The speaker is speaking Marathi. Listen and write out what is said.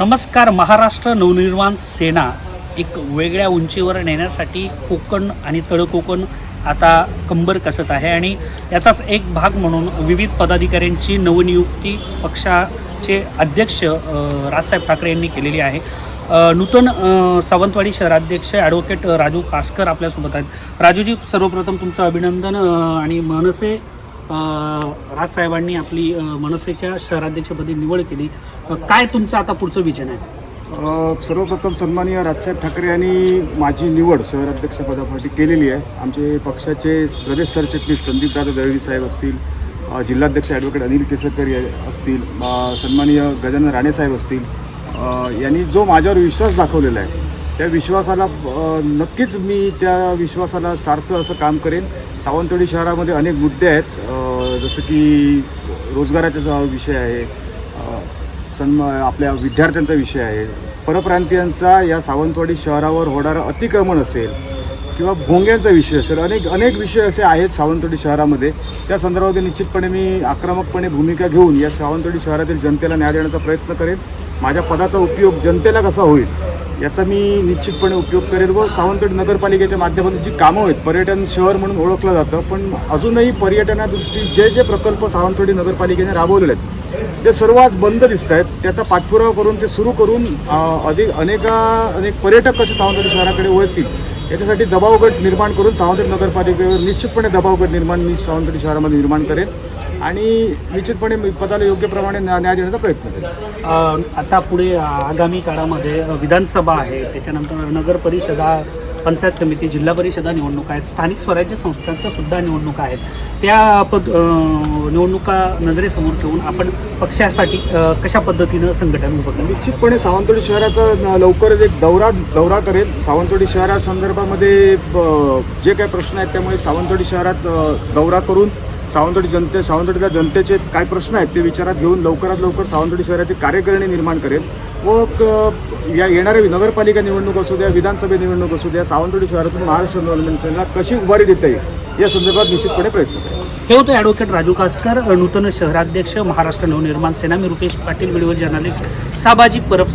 नमस्कार महाराष्ट्र नवनिर्माण सेना एक वेगळ्या उंचीवर नेण्यासाठी कोकण आणि तळकोकण आता कंबर कसत आहे आणि याचाच एक भाग म्हणून विविध पदाधिकाऱ्यांची नवनियुक्ती पक्षाचे अध्यक्ष राजसाहेब ठाकरे यांनी केलेली आहे. नूतन सावंतवाडी शहराध्यक्ष ॲडव्होकेट राजू कासकर आपल्यासोबत आहेत. राजूजी सर्वप्रथम तुमचं अभिनंदन आणि मनसे राजसाहेबांनी आपली मनसेच्या शहराध्यक्षपदी निवड केली. काय तुमचं आता पुढचं विजन आहे? सर्वप्रथम सन्माननीय राजसाहेब ठाकरे यांनी माझी निवड शहराध्यक्षपदासाठी केलेली आहे. आमचे पक्षाचे प्रदेश सरचिटणीस संदीपदादा दळवी साहेब असतील जिल्हाध्यक्ष ॲडव्होकेट अनिल केसरकर असतील सन्माननीय गजानन राणेसाहेब असतील यांनी जो माझ्यावर विश्वास दाखवलेला आहे त्या विश्वासाला नक्कीच मी त्या विश्वासाला सार्थ असं काम करेन. सावंतवाडी शहरामध्ये अनेक मुद्दे आहेत. जसं की रोजगाराचा जो विषय आहे सन्म आपल्या विद्यार्थ्यांचा विषय आहे. परप्रांतीयांचा या सावंतवाडी शहरावर होणारं अतिक्रमण असेल किंवा भोंग्यांचा विषय असेल अनेक अनेक विषय असे आहेत सावंतवाडी शहरामध्ये. त्या संदर्भामध्ये निश्चितपणे मी आक्रमकपणे भूमिका घेऊन या सावंतवाडी शहरातील जनतेला न्याय देण्याचा प्रयत्न करेन. माझ्या पदाचा उपयोग जनतेला कसा होईल याचा मी निश्चितपणे उपयोग करेल व सावंतवाडी नगरपालिकेच्या माध्यमातून जी कामं आहेत पर्यटन शहर म्हणून ओळखलं जातं पण अजूनही पर्यटनादृष्टी जे जे प्रकल्प सावंतवाडी नगरपालिकेने राबवलेले आहेत ते सर्व आज बंद दिसत आहेत त्याचा पाठपुरावा करून ते सुरू करून अधिक अनेका अनेक पर्यटक कसे सावंतवाडी शहराकडे वळतील याच्यासाठी दबावगट निर्माण करून सावंतवाडी नगरपालिकेवर निश्चितपणे दबावगट निर्माण मी सावंतवाडी शहरामध्ये निर्माण करेन आणि निश्चितपणे मी पदाला योग्य प्रमाणे न्याय देण्याचा प्रयत्न करेन. आता पुढे आगामी काळामध्ये विधानसभा आहे त्याच्यानंतर नगर परिषदा पंचायत समिती जिल्हा परिषदा निवडणुका आहेत स्थानिक स्वराज्य संस्थांच्या सुद्धा निवडणुका आहेत. त्या पद निवडणुका नजरेसमोर ठेवून आपण पक्षासाठी कशा पद्धतीनं संघटन उभं निश्चितपणे सावंतवाडी शहराचा लवकरच एक दौरा दौरा करेल. सावंतवाडी शहरासंदर्भामध्ये ब- जे काही प्रश्न आहेत त्यामुळे सावंतवाडी शहरात दौरा करून सावंतवाडी जनते सावंतवाडीच्या जनतेचे काय प्रश्न आहेत ते विचारात घेऊन लवकरात लवकर सावंतवाडी शहराची कार्यकारिणी निर्माण करेल. व क- या येणाऱ्या नगरपालिका निवडणूक असू द्या विधानसभा निवडणूक असू द्या सावंतवाडी शहरातून महाराष्ट्र नवनिर्माण सेनेला कशी उभारी देता येईल या संदर्भात निश्चितपणे प्रयत्न करेल हे होतं ॲडव्होकेट राजू कासकर नूतन शहराध्यक्ष महाराष्ट्र नवनिर्माण सेना मी रुपेश पाटील व्हिडिओ जर्नलिस्ट साबाजी परब